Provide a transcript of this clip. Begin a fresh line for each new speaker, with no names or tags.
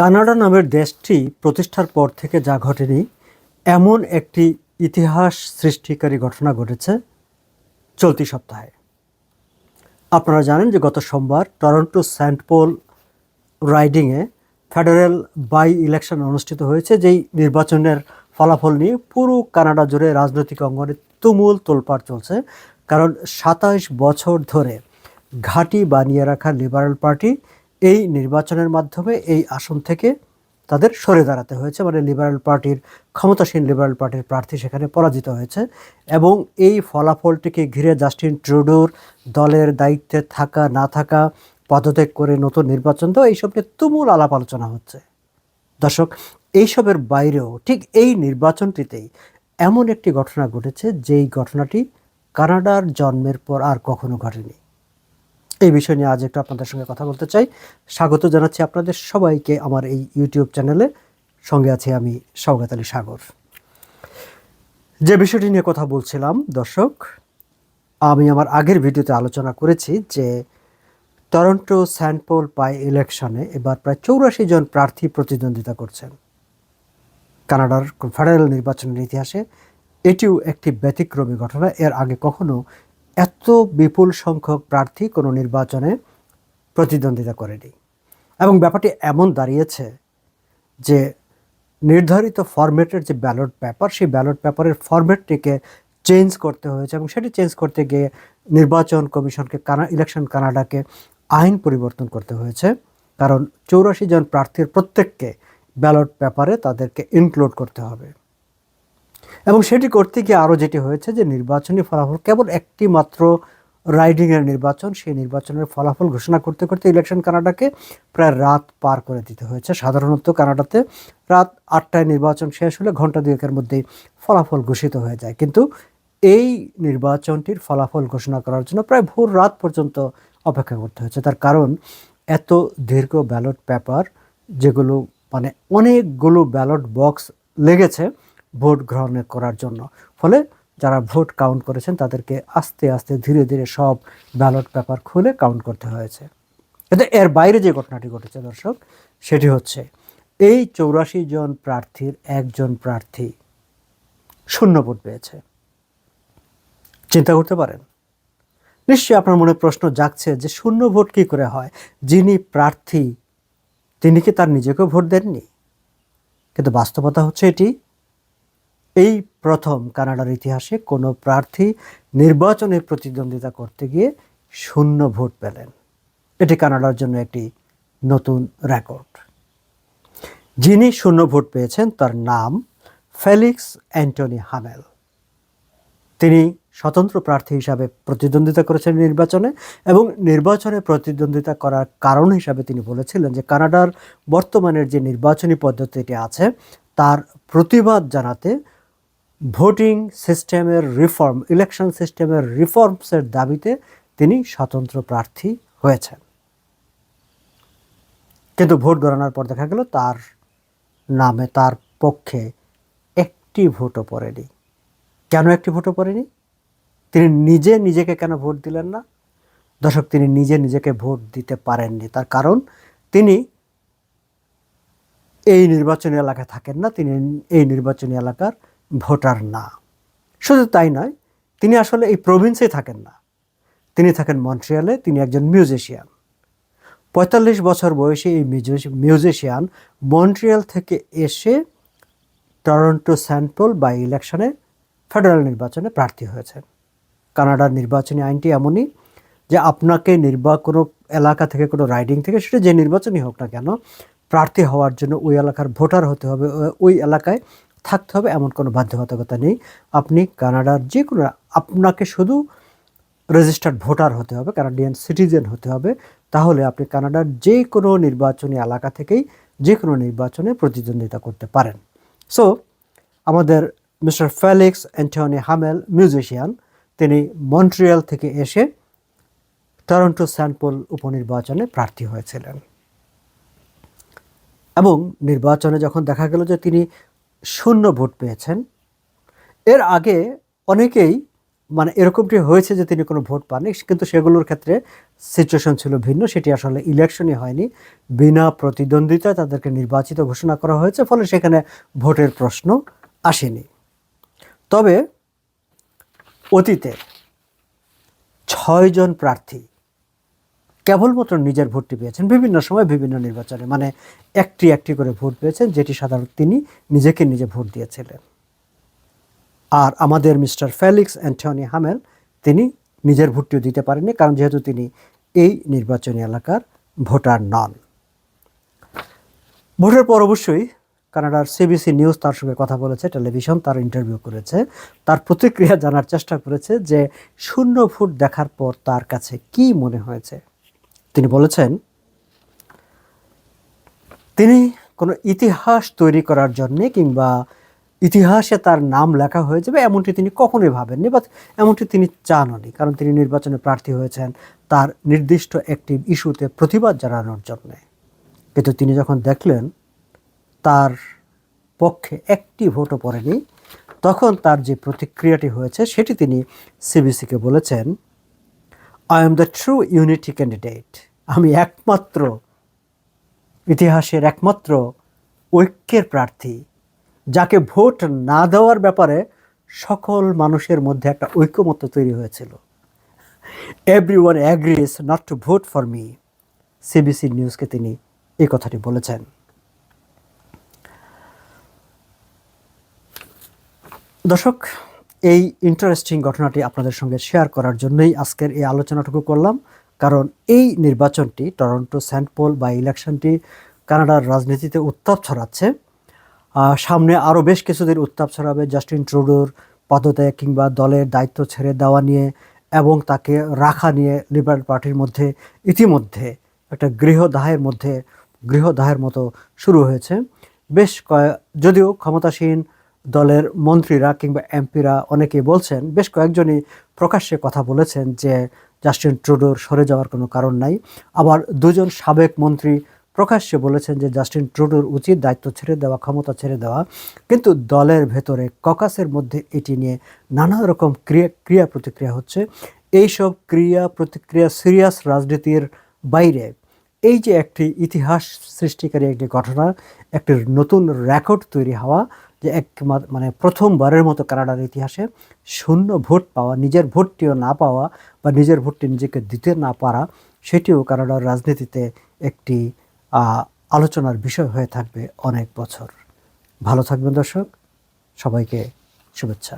Canada নামের দেশটি প্রতিষ্ঠার পর থেকে যা ঘটেনি, এমন একটি ইতিহাস সৃষ্টিকারী ঘটনা ঘটেছে চলতি সপ্তাহে। আপনারা জানেন যে গত সোমবার টরন্টো সেন্ট পল রাইডিংয়ে ফেডারেল বাই ইলেকশন অনুষ্ঠিত হয়েছে, যেই নির্বাচনের ফলাফল নিয়ে পুরো কানাডা জুড়ে রাজনৈতিক অঙ্গনে তুমুল তোলপাড় চলছে। কারণ সাতাইশ বছর ধরে ঘাঁটি বানিয়ে রাখা লিবারেল পার্টি এই নির্বাচনের মাধ্যমে এই আসন থেকে তাদের সরে দাঁড়াতে হয়েছে। মানে লিবারেল পার্টির ক্ষমতাসীন লিবারেল পার্টির প্রার্থী সেখানে পরাজিত হয়েছে এবং এই ফলাফলটিকে ঘিরে জাস্টিন ট্রুডোর দলের দায়িত্বে থাকা, না থাকা, পদত্যাগ করে নতুন নির্বাচন তো এইসব নিয়ে তুমুল আলাপ আলোচনা হচ্ছে। দর্শক, এইসবের বাইরেও ঠিক এই নির্বাচনটিতেই এমন একটি ঘটনা ঘটেছে, যেই ঘটনাটি কানাডার জন্মের পর আর কখনো ঘটেনি। এই বিষয় নিয়ে আজ একটু আপনাদের সঙ্গে কথা বলতে চাই। স্বাগত জানাচ্ছি আপনাদের সবাইকে আমার এই ইউটিউব চ্যানেলে সঙ্গে আছি আমি সৌগাত আলী সাগর। যে বিষয়টি নিয়ে কথা বলছিলাম, দর্শক, আমি আমার আগের ভিডিওতে আলোচনা করেছি যে টরন্টো সেন্ট পল পাই ইলেকশনে এবার প্রায় চৌরাশি জন প্রার্থী প্রতিদ্বন্দ্বিতা করছেন। কানাডার ফেডারেল নির্বাচনের ইতিহাসে এটিও একটি ব্যতিক্রমী ঘটনা। এর আগে কখনো এত বিপুল সংখ্যক প্রার্থী কোনো নির্বাচনে প্রতিদ্বন্দ্বিতা করেনি। এবং ব্যাপারটি এমন দাঁড়িয়েছে যে নির্ধারিত ফরম্যাটের যে ব্যালট পেপার, সেই ব্যালট পেপারের ফরম্যাটটিকে চেঞ্জ করতে হয়েছে এবং সেটি চেঞ্জ করতে গিয়ে নির্বাচন কমিশনকে কানা, ইলেকশন কানাডাকে আইন পরিবর্তন করতে হয়েছে। কারণ চৌরাশি জন প্রার্থীর প্রত্যেককে ব্যালট পেপারে তাদেরকে ইনক্লুড করতে হবে। এবং সেটি করতে গিয়ে আরও যেটি হয়েছে যে নির্বাচনী ফলাফল কেবল একটি মাত্র রাইডিংয়ের নির্বাচন, সেই নির্বাচনের ফলাফল ঘোষণা করতে করতে ইলেকশন কানাডাকে প্রায় রাত পার করে দিতে হয়েছে। সাধারণত কানাডাতে রাত আটটায় নির্বাচন শেষ হলে ঘণ্টা দুয়েকের মধ্যেই ফলাফল ঘোষিত হয়ে যায়। কিন্তু এই নির্বাচনটির ফলাফল ঘোষণা করার জন্য প্রায় ভোর রাত পর্যন্ত অপেক্ষা করতে হয়েছে। তার কারণ, এত দীর্ঘ ব্যালট পেপার, যেগুলো মানে অনেকগুলো ব্যালট বক্স লেগেছে ভোট গ্রহণ করার জন্য। ফলে যারা ভোট কাউন্ট করেছেন, তাদেরকে আস্তে আস্তে ধীরে ধীরে সব ব্যালট পেপার খুলে কাউন্ট করতে হয়েছে। কিন্তু এর বাইরে যে ঘটনাটি ঘটেছে দর্শক, সেটি হচ্ছে এই চৌরাশি জন প্রার্থীর একজন প্রার্থী শূন্য ভোট পেয়েছে। চিন্তা করতে পারেন। নিশ্চয়ই আপনার মনে প্রশ্ন জাগছে যে শূন্য ভোট কী করে হয়? যিনি প্রার্থী, তিনি কি তার নিজেকেও ভোট দেননি? কিন্তু বাস্তবতা হচ্ছে এটি। এই প্রথম কানাডার ইতিহাসে কোনো প্রার্থী নির্বাচনে প্রতিদ্বন্দ্বিতা করতে গিয়ে শূন্য ভোট পেলেন। এটি কানাডার জন্য একটি নতুন রেকর্ড। যিনি শূন্য ভোট পেয়েছেন তার নাম ফেলিক্স অ্যান্টনি হামেল তিনি স্বতন্ত্র প্রার্থী হিসাবে প্রতিদ্বন্দ্বিতা করেছেন নির্বাচনে এবং নির্বাচনে প্রতিদ্বন্দ্বিতা করার কারণ হিসাবে তিনি বলেছিলেন যে কানাডার বর্তমানের যে নির্বাচনী পদ্ধতিটি আছে, তার প্রতিবাদ জানাতে ভোটিং সিস্টেমের রিফর্ম, ইলেকশন সিস্টেমের রিফর্মসের দাবিতে তিনি স্বতন্ত্র প্রার্থী হয়েছেন। কিন্তু ভোট গণনার পর দেখা গেল তার নামে, তার পক্ষে একটি ভোটও পড়েনি। কেন একটি ভোটও পড়েনি? তিনি নিজে নিজেকে কেন ভোট দিলেন না? দর্শক, তিনি নিজে নিজেকে ভোট দিতে পারেননি। তার কারণ, তিনি এই নির্বাচনী এলাকায় থাকেন না। তিনি এই নির্বাচনী এলাকার ভোটার না। শুধু তাই নয়, তিনি আসলে এই প্রভিন্সে থাকেন না। তিনি থাকেন মন্ট্রিয়ালে, তিনি একজন মিউজিশিয়ান পঁয়তাল্লিশ বছর বয়সে এই মিউজিশিয়ান মন্ট্রিয়াল থেকে এসে টরন্টো সেন্ট্রাল বাই ইলেকশনে ফেডারেল নির্বাচনে প্রার্থী হয়েছেন। কানাডার নির্বাচনী আইনটি এমনই যে আপনাকে নির্বা, কোনো এলাকা থেকে, কোনো রাইডিং থেকে, সেটা যে নির্বাচনই হোক না কেন, প্রার্থী হওয়ার জন্য ওই এলাকার ভোটার হতে হবে, ওই এলাকায় থাকতে হবে, এমন কোনো বাধ্যবাধকতা নেই। আপনি কানাডার যে কোনো, আপনাকে শুধু রেজিস্টার্ড ভোটার হতে হবে কানাডিয়ান সিটিজেন হতে হবে। তাহলে আপনি কানাডার যে কোনো নির্বাচনী এলাকা থেকেই যে কোনো নির্বাচনে প্রতিদ্বন্দ্বিতা করতে পারেন। সো আমাদের mister Felix Anthony Hamel musician তিনি মন্ট্রিয়াল থেকে এসে টরন্টো স্যান্টপোল উপনির্বাচনে প্রার্থী হয়েছিলেন। এবং নির্বাচনে যখন দেখা গেল যে তিনি শূন্য ভোট পেয়েছেন। এর আগে অনেকেই মানে এরকমটি হয়েছে যে তিনি কোনো ভোট পাননি, কিন্তু সেগুলোর ক্ষেত্রে সিচুয়েশন ছিল ভিন্ন, সেটি আসলে ইলেকশনই হয়নি। বিনা প্রতিদ্বন্দ্বিতায় তাদেরকে নির্বাচিত ঘোষণা করা হয়েছে, ফলে সেখানে ভোটের প্রশ্ন আসেনি। তবে অতীতে ছয়জন প্রার্থী কেবলমাত্র নিজের ভোটটি পেয়েছেন বিভিন্ন সময় বিভিন্ন নির্বাচনে মানে একটি একটি করে ভোট পেয়েছেন যেটি সাধারণত তিনি নিজেকে নিজে ভোট দিয়েছিলেন। আর আমাদের মিস্টার ফেলিক্স অ্যান্টনি হামেল, তিনি নিজের ভোটটিও দিতে পারেননি কারণ যেহেতু তিনি এই নির্বাচনী এলাকার ভোটার নন। ভোটের পর অবশ্যই কানাডার সিবিসি নিউজ তার সঙ্গে কথা বলেছে, টেলিভিশন তার ইন্টারভিউ করেছে, তার প্রতিক্রিয়া জানার চেষ্টা করেছে যে শূন্য ফুট দেখার পর তার কাছে কি মনে হয়েছে। তিনি বলেছেন, তিনি কোনো ইতিহাস তৈরি করার জন্যে কিংবা ইতিহাসে তার নাম লেখা হয়ে যাবে এমনটি তিনি কখনোই ভাবেননি বা এমনটি তিনি চাননি। কারণ তিনি নির্বাচনে প্রার্থী হয়েছেন, তার নির্দিষ্ট একটি ইস্যুতে প্রতিবাদ জানানোর জন্যে। কিন্তু তিনি যখন দেখলেন তার পক্ষে একটি ভোটও পড়েনি, তখন তার যে প্রতিক্রিয়াটি হয়েছে সেটি তিনি সিবিসিকে বলেছেন I am the true unity candidate আমি একমাত্র, ইতিহাসের একমাত্র ঐক্যের প্রার্থী, যাকে ভোট না দেওয়ার ব্যাপারে সকল মানুষের মধ্যে একটা ঐক্যমত্য তৈরি হয়েছিল। Every one agrees not to vote for me CBC নিউজকে তিনি এই কথাটি বলেছেন। দর্শক, এই ইন্টারেস্টিং ঘটনাটি আপনাদের সঙ্গে শেয়ার করার জন্যই আজকের এই আলোচনাটুকু করলাম। কারণ এই নির্বাচনটি টরন্টো সেন্ট পল বা ইলেকশনটি কানাডার রাজনীতিতে উত্তাপ ছড়াচ্ছে। সামনে আরও বেশ কিছুদিন উত্তাপ ছড়াবে জাস্টিন ট্রুডোর পদত্যাগ কিংবা দলের দায়িত্ব ছেড়ে দেওয়া নিয়ে এবং তাকে রাখা নিয়ে লিবারেল পার্টির মধ্যে ইতিমধ্যে একটা গৃহদাহের মধ্যে গৃহদাহের মতো শুরু হয়েছে। বেশ কয়েক যদিও ক্ষমতাসীন দলের মন্ত্রীরা কিংবা এমপিরা অনেকেই বলছেন, বেশ কয়েকজনই প্রকাশ্যে কথা বলেছেন যে জাস্টিন ট্রুডোর সরে যাওয়ার কোনো কারণ নাই। আবার দুজন সাবেক মন্ত্রী প্রকাশ্যে বলেছেন যে জাস্টিন ট্রুডোর উচিত দায়িত্ব ছেড়ে দেওয়া, ক্ষমতা ছেড়ে দেওয়া। কিন্তু দলের ভেতরে ককাসের মধ্যে এটি নিয়ে নানা রকম ক্রিয়া ক্রিয়া প্রতিক্রিয়া হচ্ছে। এইসব ক্রিয়া প্রতিক্রিয়া সিরিয়াস রাজনীতির বাইরে। এই যে একটি ইতিহাস সৃষ্টিকারী একটি ঘটনা, একটি নতুন রেকর্ড তৈরি হওয়া, যে এক মানে প্রথমবারের মতো কানাডার ইতিহাসে শূন্য ভোট পাওয়া, নিজের ভোটটিও না পাওয়া বা নিজের ভোটটি নিজেকে দিতে না পারা, সেটিও কানাডার রাজনীতিতে একটি আলোচনার বিষয় হয়ে থাকবে অনেক বছর। ভালো থাকবেন দর্শক, সবাইকে শুভেচ্ছা।